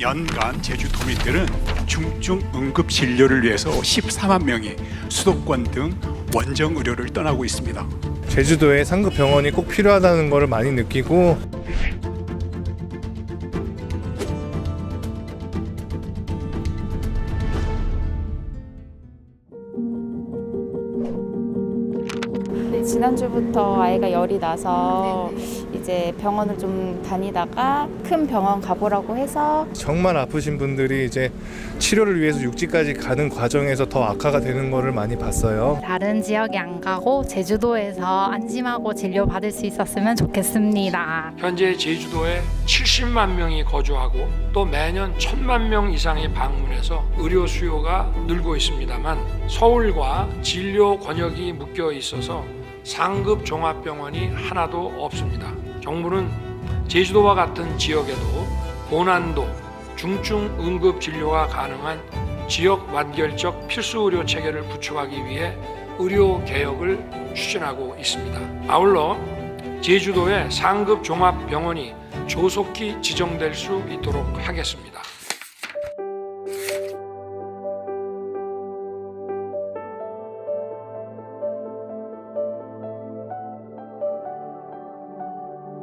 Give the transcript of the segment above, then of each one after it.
연간 제주 도민들은 중증 응급 진료를 위해서 14만 명이 수도권 등 원정 의료를 떠나고 있습니다. 제주도에 상급 병원이 꼭 필요하다는 것을 많이 느끼고 네, 지난주부터 아이가 열이 나서 이제 병원을 좀 다니다가 큰 병원 가보라고 해서 정말 아프신 분들이 이제 치료를 위해서 육지까지 가는 과정에서 더 악화가 되는 것을 많이 봤어요. 다른 지역에 안 가고 제주도에서 안심하고 진료 받을 수 있었으면 좋겠습니다. 현재 제주도에 70만 명이 거주하고 또 매년 1000만 명 이상이 방문해서 의료 수요가 늘고 있습니다만 서울과 진료 권역이 묶여 있어서 상급 종합병원이 하나도 없습니다. 정부는 제주도와 같은 지역에도 고난도 중증 응급 진료가 가능한 지역 완결적 필수 의료 체계를 구축하기 위해 의료 개혁을 추진하고 있습니다. 아울러 제주도에 상급 종합병원이 조속히 지정될 수 있도록 하겠습니다.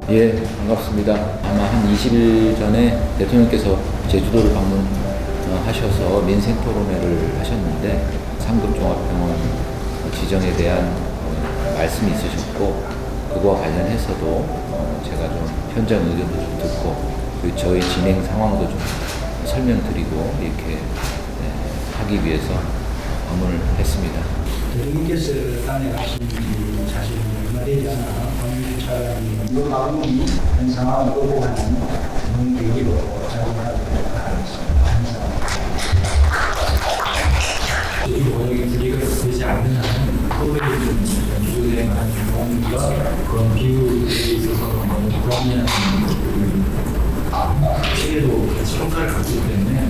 예, 반갑습니다. 아마 한 20일 전에 대통령께서 제주도를 방문하셔서 민생 토론회를 하셨는데 상급 종합병원 지정에 대한 어, 말씀이 있으셨고 그거와 관련해서도 어, 제가 좀 현장 의견도 좀 듣고 그리고 저희 진행 상황도 좀 설명드리고 이렇게 네, 하기 위해서 방문을 했습니다. 대통령께서 땅에 가신 지 사실 얼마 되지 않아. 법률 차량이. 이 마음이 현 상황을 보고하는 좋은 계기로 작용하도록 하겠습니다. 항상 이 원역의 분리가 되지 않는 한은 서울의 기후행하는 공기가 그런 기후에 있어서 너무 불합리한 피해도 같이 평가를 갖기 때문에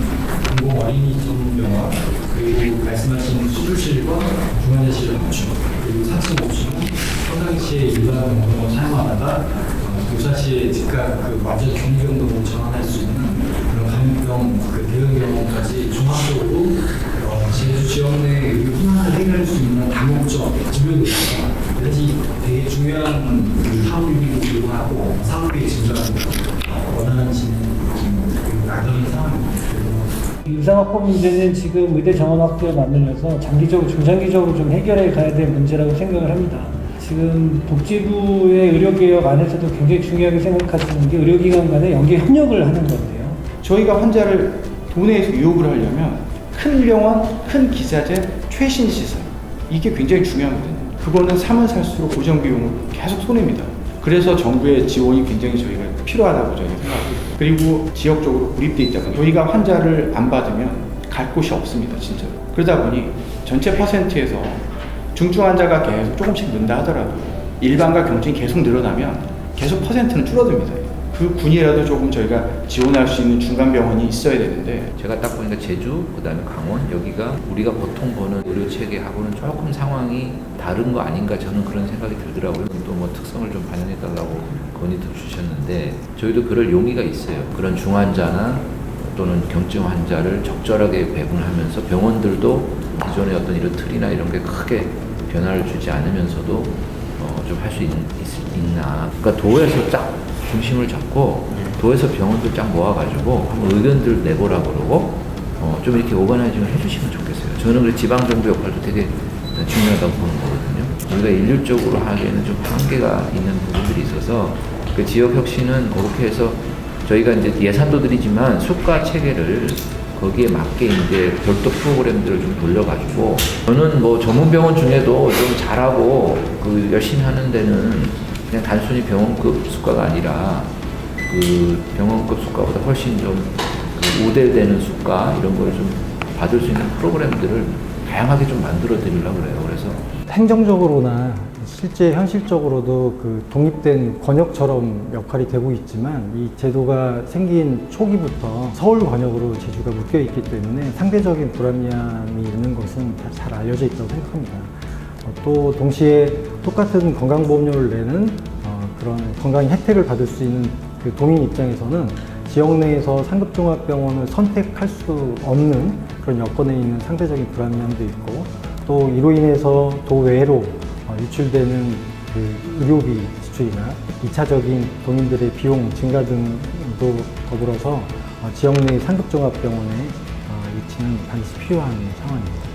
공공 어린이 전문병원 그리고 말씀하신 수술실과 중환자실을 갖추고 그리고 4층 5층은 평상시에 일반 병원 사용하다가 어, 교사시에 즉각 그 완전 못 전환할 수 있는 그런 감염병 그 대응 병원까지 종합적으로 어, 제주 지역 내 의료 혼란을 해결할 수 있는 다목적 진료도 있습니다. 그래서 이 되게 중요한 그 사업임에도 불구하고 사업이 증가하고 어, 원하는 진행 그 안정인 상황입니다. 유상학법 문제는 지금 의대 정원 확대에 맞물려서 장기적으로 중장기적으로 좀 해결해 가야 될 문제라고 생각을 합니다. 지금 복지부의 의료개혁 안에서도 굉장히 중요하게 생각하시는 게 의료기관 간의 연계 협력을 하는 건데요. 저희가 환자를 도내에서 유혹을 하려면 큰 병원, 큰 기사제, 최신 시설 이게 굉장히 중요하거든요. 그거는 사면 살수록 고정 비용을 계속 손해입니다. 그래서 정부의 지원이 굉장히 저희가 필요하다고 저희가 생각합니다. 그리고 지역적으로 고립돼 있다 보니 저희가 환자를 안 받으면 갈 곳이 없습니다, 진짜로. 그러다 보니 전체 퍼센트에서 중증 환자가 계속 조금씩 는다 하더라도 일반과 경증이 계속 늘어나면 계속 퍼센트는 줄어듭니다. 그 군이라도 조금 저희가 지원할 수 있는 중간 병원이 있어야 되는데 제가 딱 보니까 제주, 그다음에 강원 여기가 우리가 보통 보는 의료 체계하고는 조금 상황이 다른 거 아닌가 저는 그런 생각이 들더라고요. 또 뭐 특성을 좀 반영해 달라고 건의도 주셨는데 저희도 그럴 용의가 있어요. 그런 중환자나 또는 경증 환자를 적절하게 배분하면서 병원들도 기존의 어떤 이런 틀이나 이런 게 크게 변화를 주지 않으면서도 어, 좀 할 수 있나. 그러니까 도에서 쫙 중심을 잡고 도에서 병원들 쫙 모아가지고 한번 의견들 내보라 그러고 어, 좀 이렇게 오가나이징을 해주시면 좋겠어요. 저는 그 지방 정부 역할도 되게 중요하다고 보는 거거든요. 우리가 일률적으로 하기에는 좀 한계가 있는 부분들이 있어서 그 지역 혁신은 그렇게 해서 저희가 이제 예산도 드리지만 수가 체계를 거기에 맞게 이제 별도 프로그램들을 좀 돌려가지고 저는 뭐 전문 병원 중에도 좀 잘하고 그 열심히 하는 데는 그냥 단순히 병원급 수가가 아니라 그 병원급 수가보다 훨씬 좀 그 우대되는 수가 이런 걸좀 받을 수 있는 프로그램들을 다양하게 좀 만들어 드리려고 그래요. 그래서 행정적으로나 실제 현실적으로도 그 독립된 권역처럼 역할이 되고 있지만 이 제도가 생긴 초기부터 서울 권역으로 제주가 묶여 있기 때문에 상대적인 불합리함이 있는 것은 다잘 알려져 있다고 생각합니다. 어, 또 동시에 똑같은 건강보험료를 내는 어, 그런 건강 혜택을 받을 수 있는 그 도민 입장에서는 지역 내에서 상급종합병원을 선택할 수 없는 그런 여건에 있는 상대적인 불안감도 있고 또 이로 인해서 도외로 어, 유출되는 그 의료비 지출이나 2차적인 동인들의 비용 증가 등도 더불어서 어, 지역 내 상급종합병원의 어, 유치는 반드시 필요한 상황입니다.